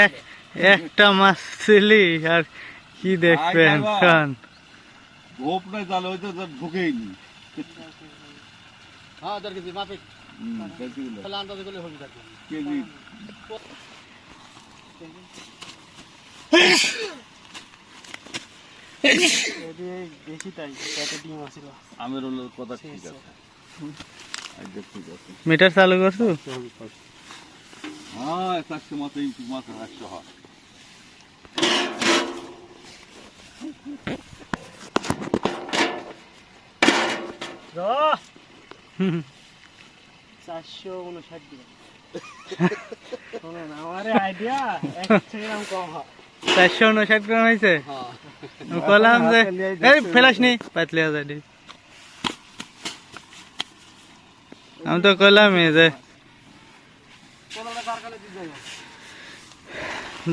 এক একটা মাছ ছিলি আর কি দেখবেন। খান। গোপ নাই তাহলে হয়তো তো ঢুকেই নি হ্যাঁ মিটার চালু করছ। হ্যাঁ চারশো মাছ এই মাছ একশো হয় চারশো উনষাট দিন শোনেন আমার আইডিয়া এক গ্রাম কম হয় চারশো উনষাট গ্রাম হয়েছে হ্যাঁ কলাম যে এই ফেলাস নি পাতলি হাজারি আমি তো কলাম যে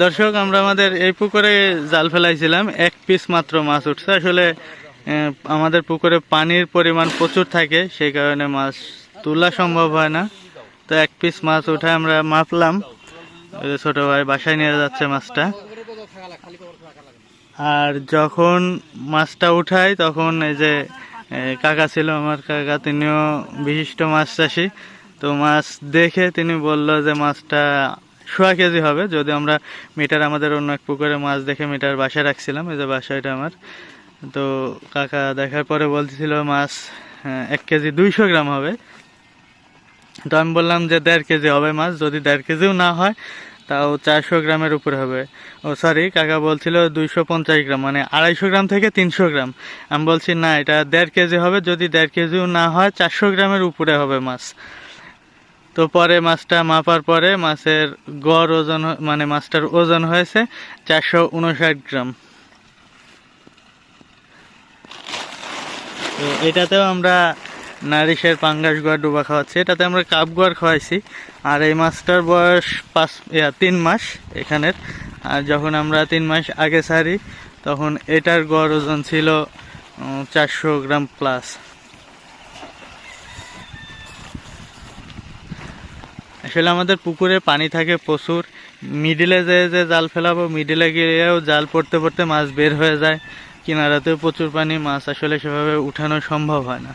দর্শক, আমরা আমাদের এই পুকুরে জাল ফেলাইছিলাম। এক পিস মাত্র মাছ উঠছে। আসলে আমাদের পুকুরে পানির পরিমাণ প্রচুর থাকে, সেই কারণে মাছ তোলা সম্ভব হয় না। তো এক পিস মাছ উঠে আমরা মাপলাম। ছোট ভাই বাসায় নিয়ে যাচ্ছে মাছটা। আর যখন মাছটা উঠাই, তখন এই যে কাকা ছিল আমার কাকা, তিনিও বিশিষ্ট মাছ চাষি। তো মাছ দেখে তিনি বলল যে মাছটা সোয়া কেজি হবে। যদি আমরা মিটার আমাদের অন্য এক পুকুরে মাছ দেখে মিটার বাসায় রাখছিলাম, এই যে বাসাটা আমার। তো কাকা দেখার পরে বলছিল মাছ এক কেজি দুইশো গ্রাম হবে। তো আমি বললাম যে দেড় কেজি হবে মাছ, যদি দেড় কেজিও না হয়, তাও চারশো গ্রামের উপরে হবে। ও সরি কাকা বলছিল দুইশো পঞ্চাশ গ্রাম মানে আড়াইশো গ্রাম থেকে তিনশো গ্রাম। আমি বলছি, না, এটা দেড় কেজি হবে, যদি দেড় কেজিও না হয়, চারশো গ্রামের উপরে হবে মাছ। তো পরে মাছটা মাপার পরে মাছের গড় ওজন মানে মাছটার ওজন হয়েছে চারশো উনষাট গ্রাম। তো এটাতেও আমরা নারিশের পাঙ্গাস গোয়ার ডুবা খাওয়াচ্ছি। এটাতে আমরা কাপ গোয়ার খাওয়াইছি। আর এই মাছটার বয়স পাঁচ তিন মাস এখানের। আর যখন আমরা তিন মাস আগে ছাড়ি, তখন এটার গড় ওজন ছিল চারশো গ্রাম প্লাস। আসলে আমাদের পুকুরে পানি থাকে প্রচুর। মিডিলে যেয়ে যে জাল ফেলাবো মিডিলে গিয়েও জাল পড়তে পড়তে মাছ বের হয়ে যায়। কিনারাতেও প্রচুর পানি, মাছ আসলে সেভাবে উঠানো সম্ভব হয় না।